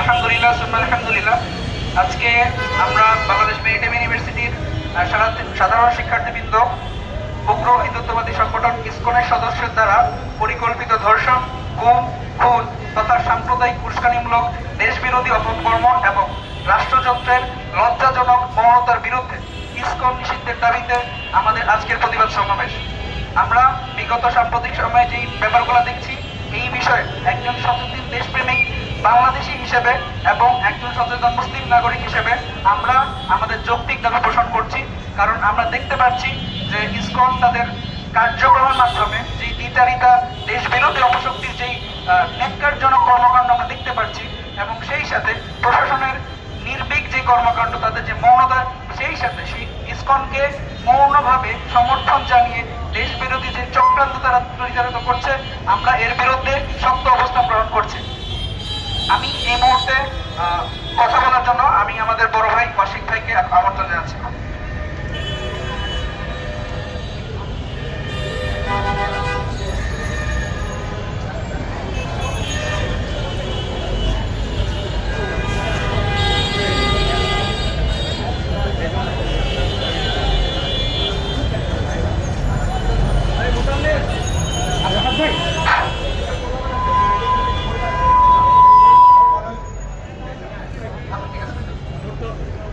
আলহামদুলিল্লাহ, সুম্মা আলহামদুলিল্লাহ। আজকে আমরা বাংলাদেশ মেরিটাইম ইউনিভার্সিটির সাধারণ শিক্ষার্থীবৃন্দ, উগ্র হিন্দুত্ববাদী সংগঠন ইসকনের সদস্যের দ্বারা পরিকল্পিত ধর্ষণ, গুম, খুন তথা সাম্প্রদায়িক উস্কানিমূলক দেশবিরোধী অপকর্ম এবং রাষ্ট্রযন্ত্রের লজ্জাজনক মৌনতার বিরুদ্ধে ইসকন নিষিদ্ধের দাবিতে আমাদের আজকের প্রতিবাদ সমাবেশ। আমরা বিগত সাম্প্রতিক সময়ে যেই ব্যাপারগুলো দেখছি, এই বিষয়ে একজন সচেতন দেশপ্রেমিক বাংলাদেশি হিসেবে এবং একজন সচেতন মুসলিম নাগরিক হিসেবে আমরা আমাদের যৌক্তিক দাবি পোষণ করছি। কারণ আমরা দেখতে পাচ্ছি যে ইসকন তাদের কার্যক্রমের মাধ্যমে যে দ্বিচারিতা দেশ বিরোধী অপশক্তির যেই ন্যাক্কারজনক কর্মকাণ্ড আমরা দেখতে পাচ্ছি এবং সেই সাথে প্রশাসনের নির্ভীক যে কর্মকাণ্ড, তাদের যে মৌনতা, সেই সাথে সেই ইসকনকে মৌনভাবে সমর্থন জানিয়ে দেশ বিরোধী যে চক্রান্ত তারা পরিচালিত করছে, আমরা এর বিরুদ্ধে শক্ত অবস্থান গ্রহণ করছি। আমি এই মুহূর্তে কথা বলার জন্য আমি আমাদের বড় ভাই ওয়াসিক ভাইকে আমন্ত্রণ জানাচ্ছি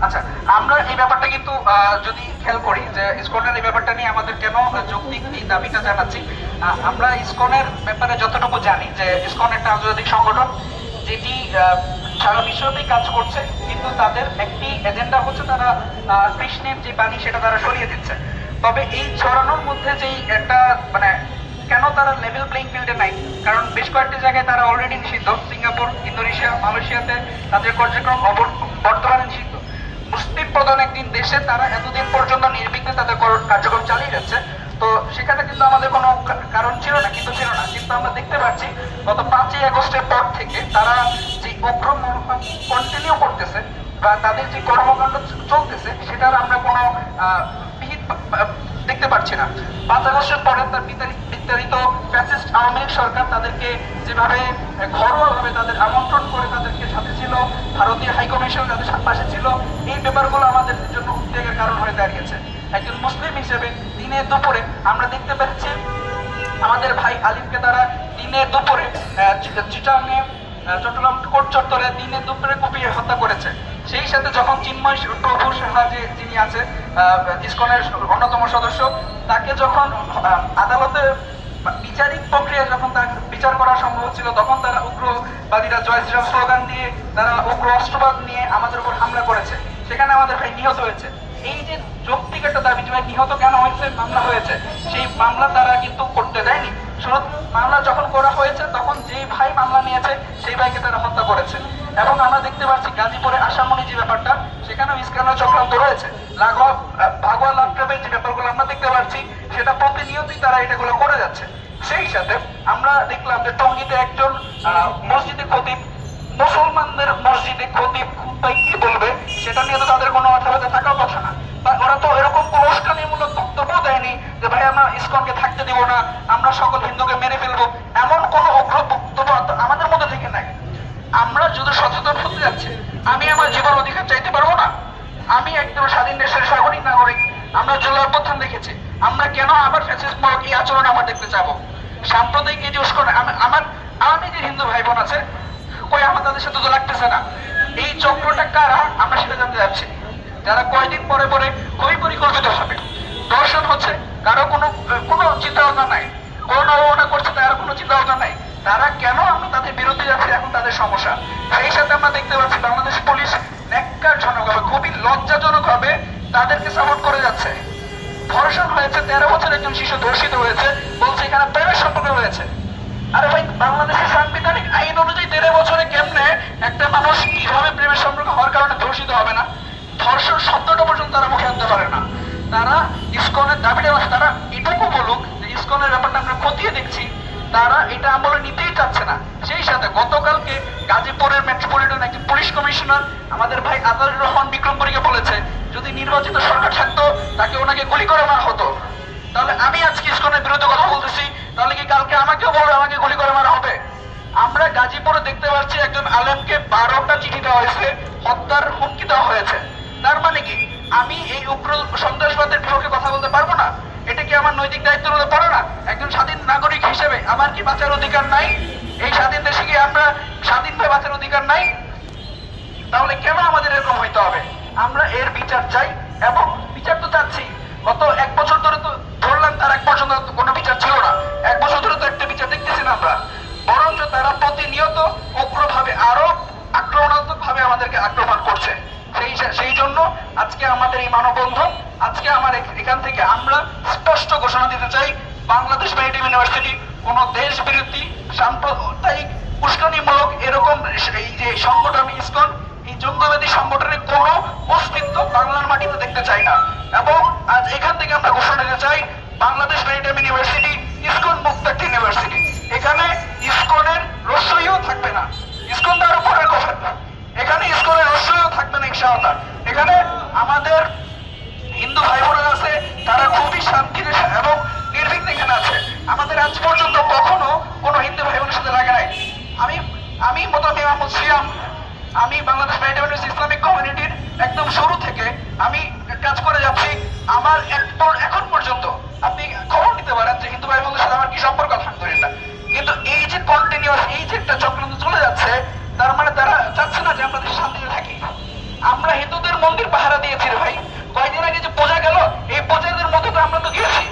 আচ্ছা আমরা এই ব্যাপারটা কিন্তু যদি খেয়াল করি যে ইসকনের এই ব্যাপারটা নিয়ে আমাদের কেন যৌক্তিক এই দাবিটা জানাচ্ছি আমরা ইসকনের ব্যাপারে যতটুকু জানি যে ইসকন একটা আন্তর্জাতিক সংগঠন যেটি সারা বিশ্বতেই কাজ করছে, কিন্তু তাদের একটি এজেন্ডা হচ্ছে তারা কৃষ্ণের যে বাণী সেটা তারা সরিয়ে দিচ্ছে। তবে এই ছড়ানোর মধ্যে যেই একটা মানে কেন তারা লেভেল প্লেইং ফিল্ডে নাই? কারণ বেশ কয়েকটি জায়গায় তারা অলরেডি নিষিদ্ধ, সিঙ্গাপুর, ইন্দোনেশিয়া, মালয়েশিয়াতে তাদের কার্যক্রম বর্তমানে নিষিদ্ধ। প্রধান একদিন দেশে, তারা এতদিন পর্যন্ত নির্বিঘ্নে তাদের কার্যক্রম চালিয়ে যাচ্ছে। তো সেখানে কিন্তু আমাদের কোনো কারণ ছিল না, কিন্তু ছিল না। কিন্তু আমরা দেখতে পাচ্ছি, গত পাঁচই আগস্টের পর থেকে তারা যে উগ্র কন্টিনিউ করতেছে বা তাদের যে কর্মকাণ্ড চলতেছে, সেটার আমরা কোনো বিহিত দেখতে পাচ্ছি না। পাঁচ আগস্টের পরে তার বিতাড়িত ফ্যাসিস্ট আওয়ামী লীগ সরকার তাদেরকে যেভাবে ঘরোয়াভাবে তাদের আমন্ত্রণ করে তাদেরকে সাথে ছিল ভারতীয় হাইকমিশন তাদের পাশে ছিল এই ব্যাপারগুলো আমাদের জন্য উদ্বেগের কারণ হয়ে দাঁড়িয়েছে। একজন মুসলিম হিসেবে দিনে দুপুরে আমরা দেখতে পাচ্ছি আমাদের ভাই আলিফকে তারা দিনে দুপুরে আহ, চি- চিটাঙে চট্টগ্রাম কোর্ট চত্বরে দিনে দুপুরে কুপিয়ে হত্যা করেছে। সেই সাথে যখন চিন্ময় প্রভু সাহা যে যিনি আছে ইসকনের অন্যতম সদস্য, তাকে যখন আদালতে বিচারিক প্রক্রিয়া যখন তার বিচার করা সম্ভব ছিল তখন তারা উগ্রবাদীরা জয় শ্রীরাম স্লোগান দিয়ে তারা উগ্র অস্ত্রবাদ নিয়ে আমাদের উপর হামলা করেছে। সেখানে আমাদের ভাই নিহত হয়েছে। এই যে যৌক্তিক একটা দাবি যে নিহত কেন হয়েছে, মামলা হয়েছে, সেই মামলা তারা কিন্তু করতে দেয়নি। শুরু মামলা যখন করা হয়েছে, তখন যেই ভাই মামলা নিয়েছে, সেই ভাইকে তারা হত্যা করেছে। এবং আমরা দেখতে পাচ্ছি গাজীপুরে আসামনি যে ব্যাপারটা, সেখানেও ইস্কানের চক্রান্ত রয়েছে। ভাগোয়া লাভট্রাপের যে ব্যাপারগুলো আমরা দেখতে পাচ্ছি, সেটা প্রতিনিয়তই তারা এটাগুলো করে যাচ্ছে। সেই সাথে আমরা দেখলাম যে টঙ্গীতে একজন মসজিদে খতিব, মুসলমানদের মসজিদে খতিব খুতবাই কি বলবে, সেটা নিয়ে তো তাদের কোনো মাথা ব্যথা থাকার কথা না। ওরা তো এরকম কোনো উস্কানিমূলক বক্তব্য দেয়নি যে, ভাই, আমরা ইসকনকে থাকতে দিব না, আমরা সকল হিন্দুকে মেরে ফেলব। এমন কোনো অগ্র বক্তব্য আমাদের মধ্যে থেকে নাই। আমরা যদি সচেতন হতে যাচ্ছি, আমি আমার জীবন অধিকার চাইতে পারব না। আমি একদম স্বাধীন দেশের সাগরিক নাগরিক। আমরা জুলাই অভ্যুত্থান দেখেছি। আমরা কেন আবার ফ্যাসিস্ট এই আচরণ আমরা দেখতে চাবো সাম্প্রদায়িক এই যে উস্কন আমার আমার নিজের হিন্দু ভাই বোন আছে, কই আমার তাদের সাথে তো লাগতেছে না। এই চক্রটা কারা? আমরা সেটা জানতে যাচ্ছি। যারা কয়দিন পরে পরে খুবই পরিকল্পিত হবে। দর্শন হচ্ছে, কারও কোনো কোনো চিন্তা ভাবনা নাই। কোনো নবনা করছে, তার কোনো চিন্তা ভাবনা নাই। তারা কেন আমরা তাদের বিরুদ্ধে যাচ্ছি, এখন তাদের সমস্যা? সেই সাথে আমরা দেখতে পাচ্ছি বাংলাদেশ পুলিশ ন্যাক্কারজনক হবে খুবই লজ্জাজনক হবে তাদেরকে সাপোর্ট করে যাচ্ছে। ধর্ষণ হয়েছে তেরো বছর একজন শিশু ধর্ষিত হয়েছে, বলছে এখানে প্রেমের সম্পর্ক রয়েছে। আরে ভাই, বাংলাদেশের সাংবিধানিক আইন অনুযায়ী তেরো বছরে কেমনে একটা মানুষ কীভাবে প্রেমের সম্পর্ক হওয়ার কারণে ধর্ষিত হবে না? ধর্ষণ শব্দটা পর্যন্ত তারা মুখে আনতে পারে না। তারা ইসকনের দাবিটা তারা এটুকু বলুক যে ইসকনের ব্যাপারটা আমরা খতিয়ে দেখছি। তারা এটা আমলে নিতেই চাচ্ছে না। সেই সাথে গতকালকে গাজীপুরের মেট্রোপলিটন একটি পুলিশ কমিশনার আমাদের ভাই আদালুর রহমান বিক্রমপুরীকে বলেছে, যদি নির্বাচিত সরকার থাকতো, তাকে ওনাকে গুলি করে মারা হতো। তাহলে আমি আজকে ইসকনের বিরুদ্ধে কথা বলতেছি, তাহলে কি কালকে আমাকেও বলবে আমাকে গুলি করে মারা হবে? আমরা গাজীপুরে দেখতে পাচ্ছি একজন আলেমকে বারোটা চিঠি দেওয়া হয়েছে, হত্যার হুমকি দেওয়া হয়েছে। তার মানে কি, আমি এই উগ্র সন্ত্রাসবাদের বিপক্ষে কথা বলতে পারব না? কি আমার নৈতিক দায়িত্বের মধ্যে পড়ে না? একজন স্বাধীন নাগরিক হিসেবে আমার কি বাঁচার অধিকার নাই? এই স্বাধীন দেশে কি আমরা স্বাধীনভাবে বাঁচার অধিকার নাই? তাহলে কেন আমাদের এরকম হইতে হবে? আমরা এর বিচার চাই এবং বিচার তো চাচ্ছি। গত এক বছর ধরে তো ধরলাম তার এক বছর ধরে কোনো বিচার ছিল না। এক বছর ধরে তো একটা বিচার দেখতেছি না আমরা। বরঞ্চ তারা প্রতিনিয়ত উগ্রভাবে আরও আক্রমণাত্মক ভাবে আমাদেরকে আক্রমণ করছে। সেই সেই জন্য আজকে আমাদের এই মানববন্ধন আজকে আমার এখান থেকে আমরা স্পষ্ট ঘোষণা দিতে চাই, বাংলাদেশ ম্যারিটাইম ইউনিভার্সিটি কোন দেশ বিরোধী সাম্প্রদায়িক উস্কানিমূলক এরকম এই যে সংগঠন ইসকন, এই জঙ্গবাদী সংগঠনের কোন অস্তিত্ব বাংলার মাটিতে দেখতে চাই না। এবং আজ এখান থেকে আমরা ঘোষণা দিতে চাই, বাংলাদেশ ম্যারিটাইম ইউনিভার্সিটি ইসকন মুক্ত একটি ইউনিভার্সিটি এখানে ইসকনের রসইও থাকবে না। ইসকন তার উপরের কথা এখানে ইসকনের রসইও থাকবে না, ইনশাআল্লাহ। এখানে আমাদের হিন্দু ভাই বোনেরা আছে, তারা খুবই শান্তিতে এবং নির্বিঘ্নে এখানে আছে। আমাদের আজ পর্যন্ত কখনো কোনো হিন্দু ভাই বোনের সাথে লাগে নাই। আমি আমি মোতামি মাহমুদ সিয়াম, আমি বাংলাদেশ ম্যারিটাইম ইসলামিক কমিউনিটির একদম শুরু থেকে আমি কাজ করে যাচ্ছি। আমার এখন পর্যন্ত আপনি খবর নিতে পারেন যে হিন্দু ভাই বোনদের সাথে আমার কি সম্পর্ক, আলহামদুলিল্লাহ। কিন্তু এই যে কন্টিনিউয়াস এই যে একটা চক্রান্ত চলে যাচ্ছে, তার মানে তারা চাচ্ছে না যে আমরা শান্তিতে থাকি। আমরা হিন্দুদের মন্দির পাহারা দিয়েছি ভাই। কয়দিন আগে যে পূজাদের মধ্যে তো আমরা তো গিয়েছি।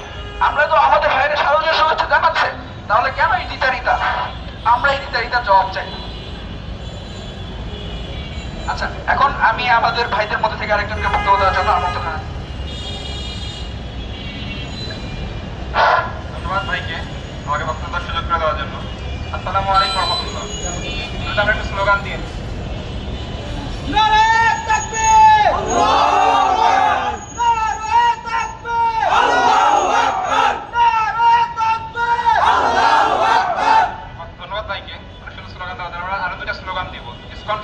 আমরা তো আমাদের ভাইয়ের শারদীয় শুভেচ্ছা জানাচ্ছে তাহলে কেন এই দ্বিচারিতা আমরা এই দ্বিচারিতার জবাব চাই। আচ্ছা এখন আমি আমাদের ভাইদের মধ্যে থেকে আরেকজনকে বক্তব্য দেওয়ার জন্য। ধন্যবাদ ভাইকে আমাকে বক্তব্য সুযোগ করে দেওয়ার জন্য। আসসালামু আলাইকুম রহমতুল্লাহ। আমরা একটা স্লোগান দিন নারায়ে তাকবীর আল্লাহু আকবার নারায়ে তাকবীর আল্লাহু আকবার ধন্যবাদ ভাইকে অনেক সুন্দর স্লোগান দেওয়ার জন্য আমরা আরও দুটা স্লোগান দিব ইসকন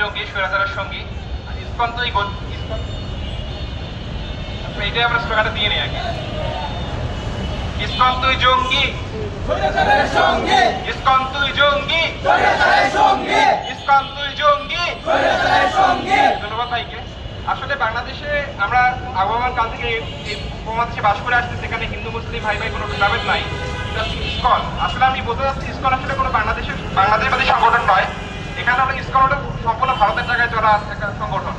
সঙ্গী স্বৈরাচারের সঙ্গী ইসকন তো ইসকন এইটাই আমরা স্লোগানটা দিয়ে নিই আগে। ইসকন তুই জঙ্গি সঙ্গে। ইসকন তুই জঙ্গি সঙ্গে। ইসকন তুই জঙ্গি সঙ্গে। ধন্যবাদ ভাইকে। আসলে বাংলাদেশে আমরা কাল থেকে উপমহাদেশে বাস করে আসছি সেখানে হিন্দু মুসলিম ভাই ভাই কোনো ভেদাভেদ নাই। ইসকন। আসলে আমি বলতে চাচ্ছি ইসকন আসলে কোনো বাংলাদেশের বাংলাদেশবাদী সংগঠন নয়। এখানে আমরা ইসকন সম্পূর্ণ ভারতের জায়গায় চলা একটা সংগঠন।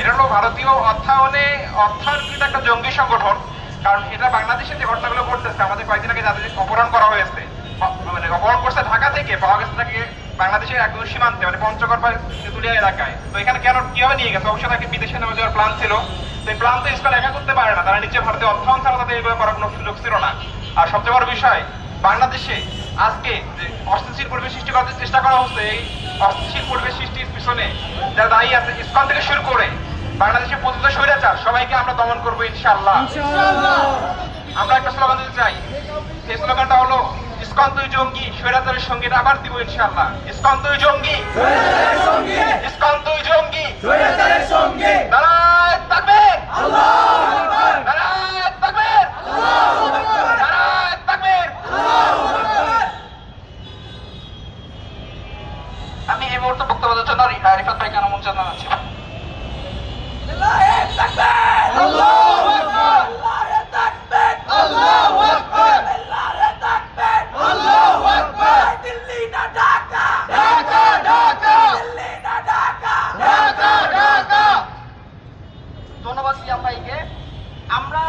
এটা হলো ভারতীয় অর্থায়নে, অর্থায়নকৃত একটা জঙ্গি সংগঠন, কারণ এটা বাংলাদেশে যে ঘটনাগুলো ঘটতেছে, আমাদের কয়েকদিন আগে যাদের অপহরণ করা হয়েছে। মানে অপহরণ করছে ঢাকা থেকে, পাওয়া গেছে তাকে বাংলাদেশের একদম সীমান্তে মানে পঞ্চগড় বা তেঁতুলিয়া এলাকায়। তো এখানে কেন, কীভাবে নিয়ে গেছে? অবশ্যই তাকে বিদেশে নেওয়া যাওয়ার প্ল্যান ছিল। তো এই প্ল্যান তো ইস্কন একা করতে পারে না। তারা নিচে ভারতে অর্থায়ন ছাড়া তাদের এগুলো করার কোনো সুযোগ ছিল না। আর সবচেয়ে বড় বিষয়, বাংলাদেশে আজকে অস্থিতিশীল পরিবেশ সৃষ্টি করার চেষ্টা করা হচ্ছে এই অস্থিতিশীল পরিবেশ সৃষ্টির পিছনে যারা দায়ী আছে ইস্কন থেকে শুরু করে বাংলাদেশের প্রতিটা স্বৈরাচার সবাইকে আমরা দমন করব ইনশাআল্লাহ। আমরা একটা স্লোগান দিতে চাই। সেই স্লোগানটা হলো ইস্কন তুই জঙ্গি স্বৈরাচারের সঙ্গে আবার দিব ইনশাআল্লাহ। ইস্কন তুই জঙ্গি। ইস্কন তুই জঙ্গি। তাকবীর আল্লাহু আকবার। মুহূর্তে বক্তব্য দেওয়ার জন্য রিফাত ভাইকে আমন্ত্রণ জানাচ্ছি নারায়ে তাকবীর আল্লাহু আকবার! নারায়ে তাকবীর আল্লাহু আকবার! নারায়ে তাকবীর আল্লাহু আকবার! দিল্লি না ঢাকা! ঢাকা ঢাকা! দিল্লি না ঢাকা! ঢাকা ঢাকা! ধন্যবাদ সিয়াম ভাইকে। আমরা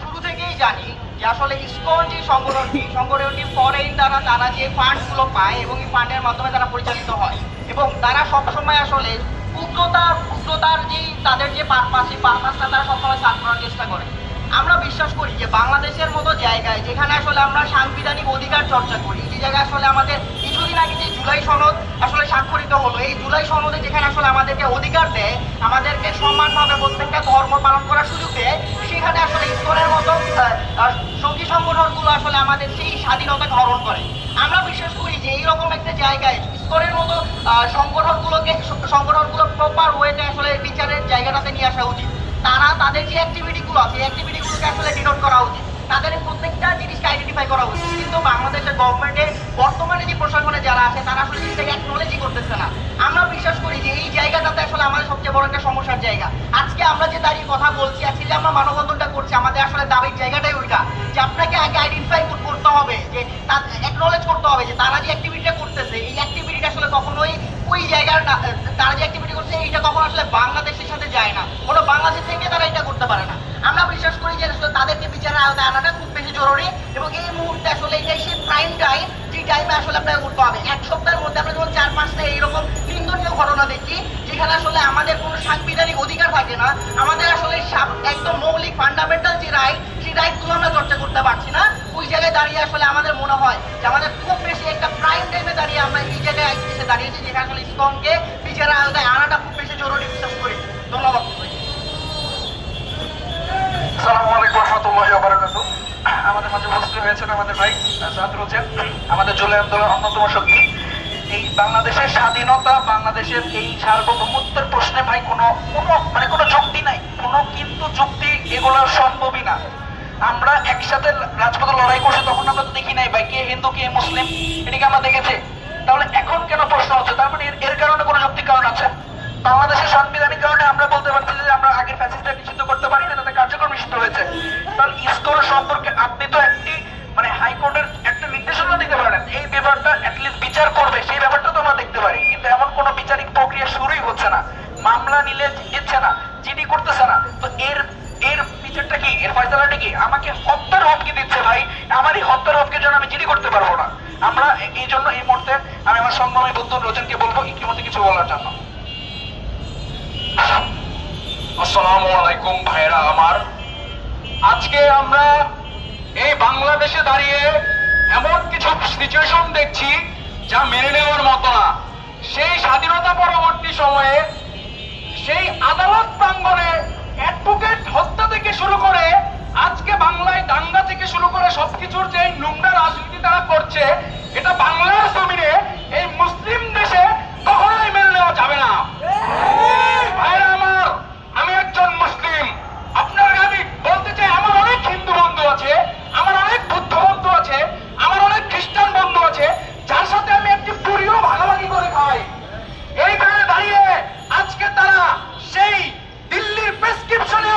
শুরু থেকেই জানি যে আসলে ইসকন যে সংগঠনটি সংগঠনটি ফরেন দ্বারা তারা যে ফান্ডগুলো পায় এবং এই ফান্ডের মাধ্যমে তারা পরিচালিত হয় এবং তারা সবসময় আসলে উগ্রতার উগ্রতার যে তাদের যে পারপাস সেই পারপাসটা তারা সবসময় সার্ভ করার চেষ্টা করে। আমরা বিশ্বাস করি যে বাংলাদেশের মতো জায়গায় যেখানে আসলে আমরা সাংবিধানিক অধিকার চর্চা করি যে জায়গায় আসলে আমাদের কিছুদিন আগে যে জুলাই সনদ আসলে স্বাক্ষরিত হলো, এই জুলাই সনদে যেখানে আসলে আমাদেরকে অধিকার দেয়, আমাদেরকে সমানভাবে প্রত্যেকটা ধর্ম পালন করার সুযোগ দেয়, সেখানে আসলে ইস্কনের মতো সঙ্গী সংগঠনগুলো আসলে আমাদের সেই স্বাধীনতাকে হরণ করে। আমরা বিশ্বাস করি যে এইরকম একটা জায়গায় ইস্কনের মতো সংগঠনগুলোকে সংগঠনগুলো প্রপার ওয়েতে আসলে বিচারের জায়গাটাতে নিয়ে আসা উচিত। তারা, তাদের যে অ্যাক্টিভিটিগুলো আছে, এই অ্যাক্টিভিটিগুলোকে আসলে ডিনোট করা উচিত। তাদের প্রত্যেকটা জিনিসকে আইডেন্টিফাই করা উচিত। কিন্তু বাংলাদেশের গভর্নমেন্টে বর্তমানে যে প্রশাসনে যারা আছে, তারা আসলে জিনিসটাকে অ্যাকনোলেজই করতেছে না। আমরা বিশ্বাস করি যে এই জায়গাটাতে আসলে আমাদের সবচেয়ে বড় একটা সমস্যার জায়গা। আজকে আমরা যে দাঁড়িয়ে কথা বলছি আজকে যে আমরা মানববন্ধনটা করছি, আমাদের আসলে দাবির জায়গাটাই ওইটা, যে আপনাকে আগে আইডেন্টিফাই করতে হবে, যে তার অ্যাকনোলেজ করতে হবে যে তারা যে অ্যাক্টিভিটিটা করতেছে কখনোই ওই জায়গার তারা যে অ্যাক্টিভিটি করছে, এইটা কখনো আসলে বাংলাদেশের সাথে যায় না। কোনো বাংলাদেশ থেকে তারা এটা করতে পারে না। আমরা বিশ্বাস করি যে আসলে তাদেরকে বিচারের আওতায় আনাটা খুব বেশি জরুরি এবং এই মুহূর্তে আসলে এটাই সেই প্রাইম টাইম যে টাইমে আসলে আপনাকে করতে হবে এক সপ্তাহের মধ্যে আমরা যখন চার পাঁচটা এইরকম নিন্দনীয় ঘটনা দেখি, যেখানে আসলে আমাদের কোনো সাংবিধানিক অধিকার থাকে না, আমাদের আসলে একদম মৌলিক ফান্ডামেন্টাল যে রাইট সেই রাইটগুলো আমরা চর্চা করতে পারছি না। ওই জায়গায় দাঁড়িয়ে আসলে আমাদের মনে হয় যে আমাদের খুব বেশি একটা প্রাইম টাইমে দাঁড়িয়ে আমরা এই জায়গায় এসে দাঁড়িয়েছি, যেখানে আসলে ইসকনকে বিচারের আওতায় আনাটা খুব বেশি জরুরি বিশ্বাস করি। ধন্যবাদ। বাংলাদেশের স্বাধীনতা, বাংলাদেশের এই প্রশ্নে ভাই মানে কোনো যুক্তি নাই। কোনো কিন্তু যুক্তি এগুলো সম্ভবই না। আমরা একসাথে রাজপথে লড়াই করছি, তখন আমরা তো দেখি নাই ভাই, কে হিন্দু, কে মুসলিম, এটাকে আমরা দেখেছি। তাহলে এখন কেন প্রশ্ন হচ্ছে? তার মানে এর- কারণে কোনো যৌক্তিক কারণ আছে? বাংলাদেশের সাংবিধানিক কারণে আমরা বলতে পারছি যে আমরা আগের ফ্যাসিস্টটা নিষিদ্ধ করতে পারি না তাতে কার্যক্রম নিষিদ্ধ হয়েছে। তাহলে ইসকোর সম্পর্কে আপনি তো একটি মানে হাইকোর্টের একটা নির্দেশনা দিতে পারেন, এই ব্যাপারটা অ্যাটলিস্ট বিচার করবে, সেই ব্যাপারটা তো আমরা দেখতে পারি। জন্য এই মুহূর্তে আমি আমার সংগ্রামী বন্ধু রোজনকে বলব ইতিমধ্যে কিছু বলার জন্য। আসসালামু আলাইকুম ভাইরা আমার। আজকে আমরা এই বাংলাদেশে দাঁড়িয়ে এমন কিছু সিচুয়েশন দেখছি যা মেনে নেওয়ার মতো না। সেই স্বাধীনতা পরবর্তী সময়ে সেই আদালত প্রাঙ্গণে অ্যাডভোকেট হত্যা থেকে শুরু করে আজকে বাংলায় দাঙ্গা থেকে শুরু করে সবকিছুর যে নোংরা রাজনীতি তারা করছে এটা বাংলার জমিনে এই মুসলিম দেশে কখনোই মেনে নেওয়া যাবে না ভাইরা আমার আমি একজন মুসলিম আপনাকে আমি বলতে চাই আমার অনেক হিন্দু বন্ধু আছে আমার অনেক বুদ্ধ বন্ধু আছে আমার অনেক খ্রিস্টান বন্ধু আছে যার সাথে আমি একটি পুরিও ভাগাভাগি করে খাই এইখানে দাঁড়িয়ে আজকে তারা সেই দিল্লির প্রেসক্রিপশনে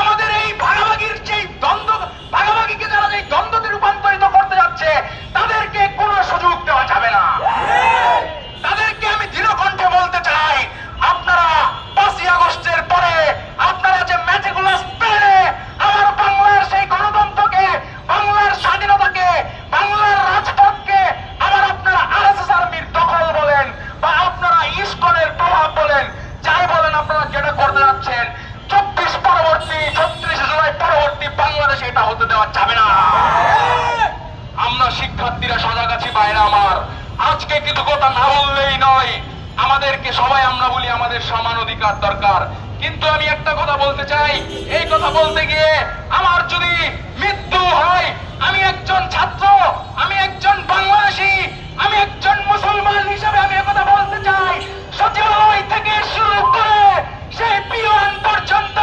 আমাদের এই ভাগাভাগির যেই দ্বন্দ্ব ভাগাভাগিকে যারা যেই দ্বন্দ্বতে রূপান্তরিত করতে যাচ্ছে তাদেরকে কোনো সুযোগ দেওয়া যাবে না তাদেরকে আমি দৃঢ় কণ্ঠে বলতে চাই আপনারা পাঁচই আগস্টের পরে আপনারা যে ম্যাচগুলো পেরে আমার বাংলার সেই গণতন্ত্রকে বাংলার স্বাধীনতাকে বাংলার রাজপথকে আবার আপনারা আরএসএস আর্মির দখল বলেন বা আপনারা ইস্কনের প্রভাব বলেন যাই বলেন আপনারা যেটা করতে যাচ্ছেন চব্বিশ পরবর্তী ছত্রিশে জুলাই পরবর্তী বাংলাদেশে এটা হতে দেওয়া যাবে না আমরা শিক্ষার্থীরা সজাগ আছি বাইরে আমার। আজকে কিছু কথা না বললেই নয়, আমাদেরকে সবাই আমরা বলি আমাদের সমান অধিকার দরকার। কিন্তু আমি একটা কথা বলতে চাই, এই কথা বলতে গিয়ে আমার যদি মৃত্যু হয়, আমি একজন ছাত্র, আমি একজন বাংলাদেশী, আমি একজন মুসলমান হিসেবে আমি কথা বলতে চাই। সচিবালয় থেকে শুরু করে সেই পিওয়ান পর্যন্ত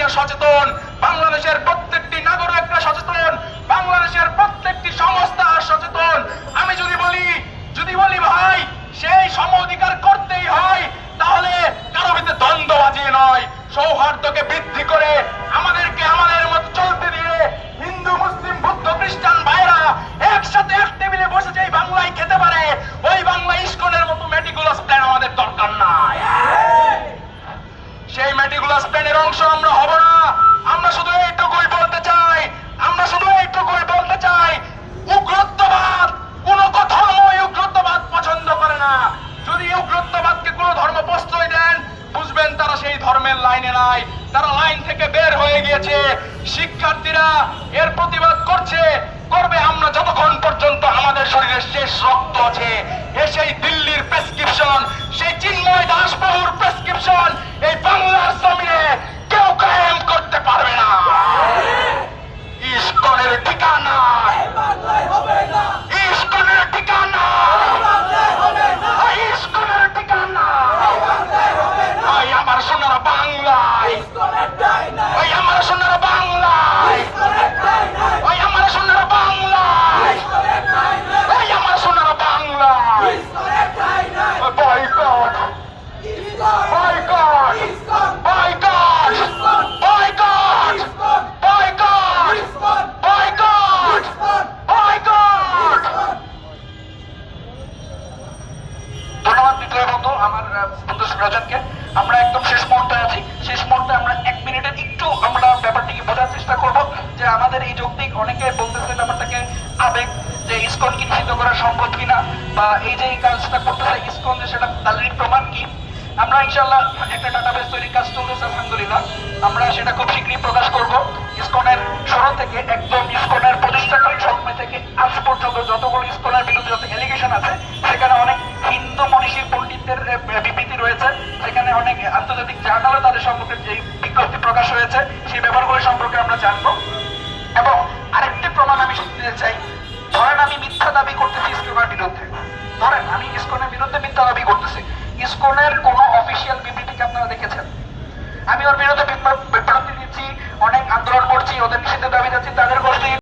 বাঙালিরা সচেতন, বাংলাদেশের প্রত্যেকটি নাগরিকরা সচেতন, বাংলাদেশের প্রত্যেকটি সংস্থা সচেতন। আমি যদি বলি যদি বলি ভাই, সেই সম অধিকার করতেই হয়, তাহলে কারও ভিতরে দ্বন্দ্ব বাজিয়ে নয়। সৌহার্দ্যকে বৃদ্ধি করে আমাদেরকে আমাদের মতো চলতে দিয়ে হিন্দু, মুসলিম, বৌদ্ধ, খ্রিস্টান ভাইরা একসাথে এক টেবিলে বসে যেই বাংলায় খেতে পারে সেই ম্যাটিকুলাস প্ল্যানের অংশ, আমরা হব না। আমরা শুধু এইটুকুই বলতে চাই। আমরা শুধু এইটুকুই বলতে চাই, উগ্রত্ববাদ। কোন ধর্ম উগ্রত্ববাদ পছন্দ করে না। যদি উগ্রত্ববাদকে কোনো ধর্ম প্রশ্রয় দেন, বুঝবেন তারা সেই ধর্মের লাইনে নাই। তারা লাইন থেকে বের হয়ে গিয়েছে। শিক্ষার্থীরা এর প্রতিবাদ করছে, করবে আমরা যতক্ষণ পর্যন্ত আমাদের শরীরে শেষ রক্ত আছে। এ সেই দিল্লির প্রেসক্রিপশন সেই চিন্ময় দাস বাবুর প্রেসক্রিপশন এই বাংলার জমিনে